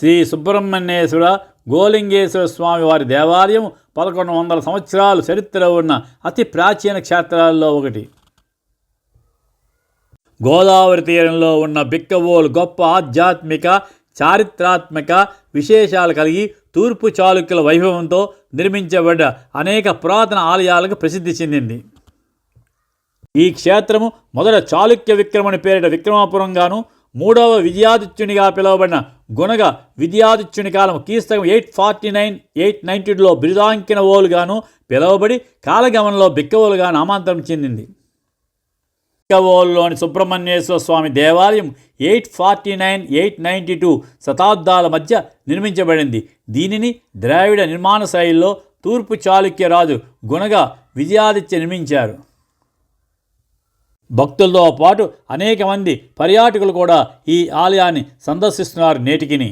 శ్రీ సుబ్రహ్మణ్యేశ్వర గోలింగేశ్వర స్వామి వారి దేవాలయం పదకొండు వందల సంవత్సరాలు చరిత్ర ఉన్న అతి ప్రాచీన క్షేత్రాల్లో ఒకటి. గోదావరి తీరంలో ఉన్న బిక్కవోలు గొప్ప ఆధ్యాత్మిక చారిత్రాత్మక విశేషాలు కలిగి తూర్పు చాళుక్యుల వైభవంతో నిర్మించబడ్డ అనేక పురాతన ఆలయాలకు ప్రసిద్ధి చెందింది. ఈ క్షేత్రము మొదట చాళుక్య విక్రమని పేరిట విక్రమాపురంగాను మూడవ విజయాదిత్యునిగా పిలువబడిన గుణగ విజయాదిత్యుని కాలం కీస్తకం ఎయిట్ ఫార్టీ నైన్ ఎయిట్ నైన్టీలో బిరుదాంకిన ఓలుగాను పిలువబడి కాలగమనంలో బిక్కవోలుగా నామాంతరం చెందింది. బిక్కవోలులోని సుబ్రహ్మణ్యేశ్వర స్వామి దేవాలయం eight forty nine eight ninety two శతాబ్దాల మధ్య నిర్మించబడింది. దీనిని ద్రావిడ నిర్మాణ శైలిలో తూర్పు చాళుక్యరాజు గుణగా గుణగ విజయాదిత్య నిర్మించారు. భక్తులతో పాటు అనేక మంది పర్యాటకులు కూడా ఈ ఆలయాన్ని సందర్శిస్తున్నారు నేటికిని.